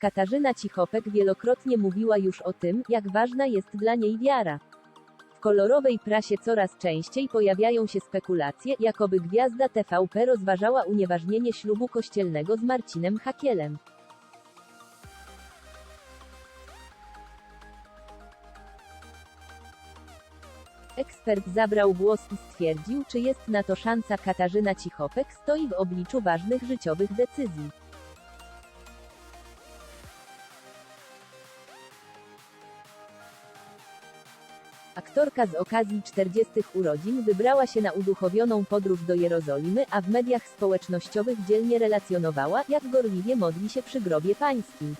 Katarzyna Cichopek wielokrotnie mówiła już o tym, jak ważna jest dla niej wiara. W kolorowej prasie coraz częściej pojawiają się spekulacje, jakoby gwiazda TVP rozważała unieważnienie ślubu kościelnego z Marcinem Hakielem. Ekspert zabrał głos i stwierdził, czy jest na to szansa Katarzyna Cichopek stoi w obliczu ważnych życiowych decyzji. Aktorka z okazji 40 urodzin wybrała się na uduchowioną podróż do Jerozolimy, a w mediach społecznościowych dzielnie relacjonowała, jak gorliwie modli się przy grobie pańskim.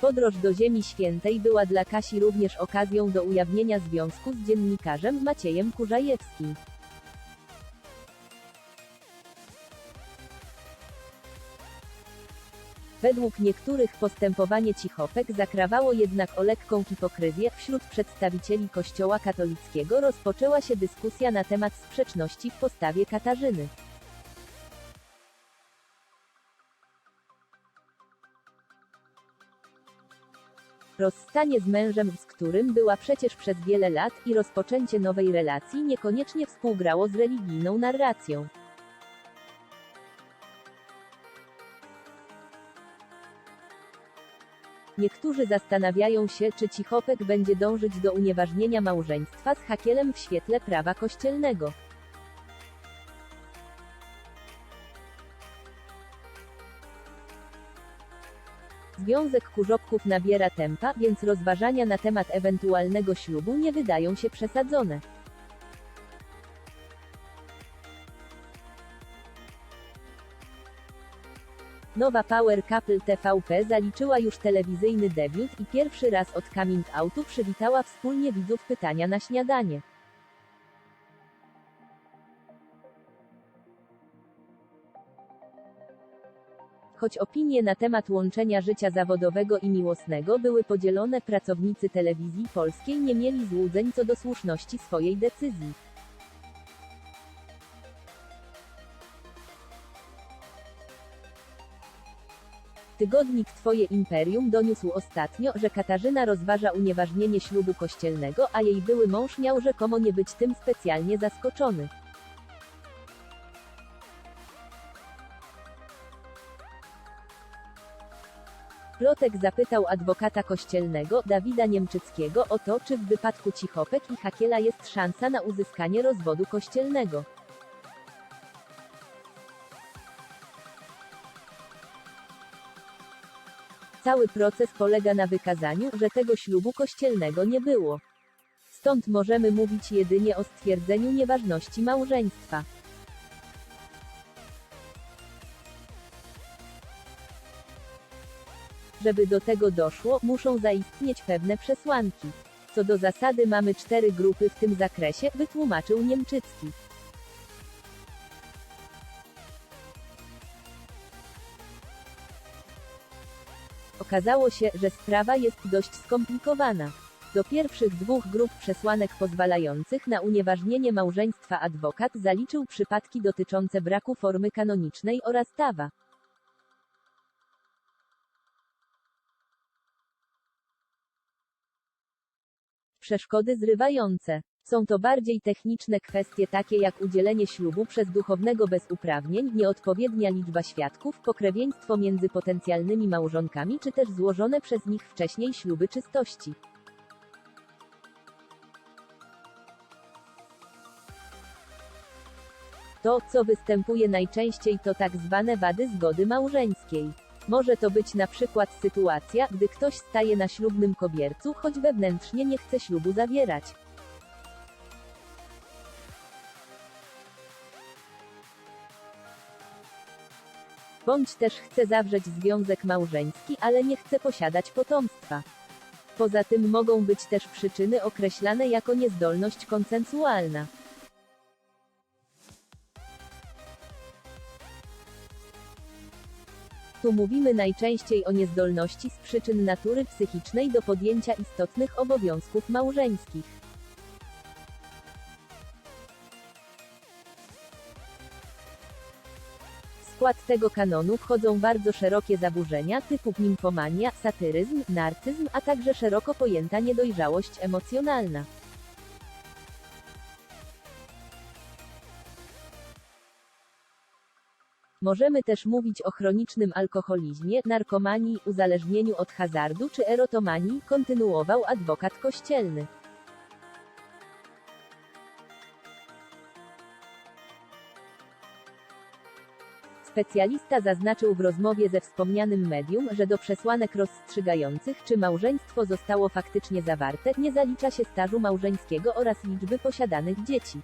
Podróż do Ziemi Świętej była dla Kasi również okazją do ujawnienia związku z dziennikarzem Maciejem Kurzajewskim. Według niektórych postępowanie Cichopek zakrawało jednak o lekką hipokryzję. Wśród przedstawicieli Kościoła katolickiego rozpoczęła się dyskusja na temat sprzeczności w postawie Katarzyny. Rozstanie z mężem, z którym była przecież przez wiele lat, i rozpoczęcie nowej relacji niekoniecznie współgrało z religijną narracją. Niektórzy zastanawiają się, czy Cichopek będzie dążyć do unieważnienia małżeństwa z Hakielem w świetle prawa kościelnego. Związek kurzopków nabiera tempa, więc rozważania na temat ewentualnego ślubu nie wydają się przesadzone. Nowa Power Couple TVP zaliczyła już telewizyjny debiut i pierwszy raz od coming outu przywitała wspólnie widzów pytania na śniadanie. Choć opinie na temat łączenia życia zawodowego i miłosnego były podzielone, pracownicy telewizji polskiej nie mieli złudzeń co do słuszności swojej decyzji. Tygodnik Twoje Imperium doniósł ostatnio, że Katarzyna rozważa unieważnienie ślubu kościelnego, a jej były mąż miał rzekomo nie być tym specjalnie zaskoczony. Plotek zapytał adwokata kościelnego, Dawida Niemczyckiego, o to, czy w wypadku Cichopek i Hakiela jest szansa na uzyskanie rozwodu kościelnego. Cały proces polega na wykazaniu, że tego ślubu kościelnego nie było. Stąd możemy mówić jedynie o stwierdzeniu nieważności małżeństwa. Żeby do tego doszło, muszą zaistnieć pewne przesłanki. Co do zasady mamy cztery grupy w tym zakresie, wytłumaczył Niemczycki. Okazało się, że sprawa jest dość skomplikowana. Do pierwszych dwóch grup przesłanek pozwalających na unieważnienie małżeństwa adwokat zaliczył przypadki dotyczące braku formy kanonicznej oraz tawa. Przeszkody zrywające. Są to bardziej techniczne kwestie takie jak udzielenie ślubu przez duchownego bez uprawnień, nieodpowiednia liczba świadków, pokrewieństwo między potencjalnymi małżonkami czy też złożone przez nich wcześniej śluby czystości. To, co występuje najczęściej to tak zwane wady zgody małżeńskiej. Może to być na przykład sytuacja, gdy ktoś staje na ślubnym kobiercu, choć wewnętrznie nie chce ślubu zawierać. Bądź też chce zawrzeć związek małżeński, ale nie chce posiadać potomstwa. Poza tym mogą być też przyczyny określane jako niezdolność konsensualna. Tu mówimy najczęściej o niezdolności z przyczyn natury psychicznej do podjęcia istotnych obowiązków małżeńskich. Skład tego kanonu wchodzą bardzo szerokie zaburzenia typu nimfomania, satyryzm, narcyzm, a także szeroko pojęta niedojrzałość emocjonalna. Możemy też mówić o chronicznym alkoholizmie, narkomanii, uzależnieniu od hazardu czy erotomanii, kontynuował adwokat kościelny. Specjalista zaznaczył w rozmowie ze wspomnianym medium, że do przesłanek rozstrzygających, czy małżeństwo zostało faktycznie zawarte, nie zalicza się stażu małżeńskiego oraz liczby posiadanych dzieci.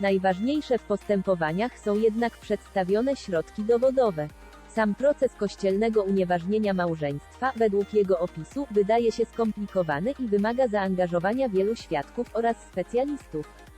Najważniejsze w postępowaniach są jednak przedstawione środki dowodowe. Sam proces kościelnego unieważnienia małżeństwa, według jego opisu, wydaje się skomplikowany i wymaga zaangażowania wielu świadków oraz specjalistów.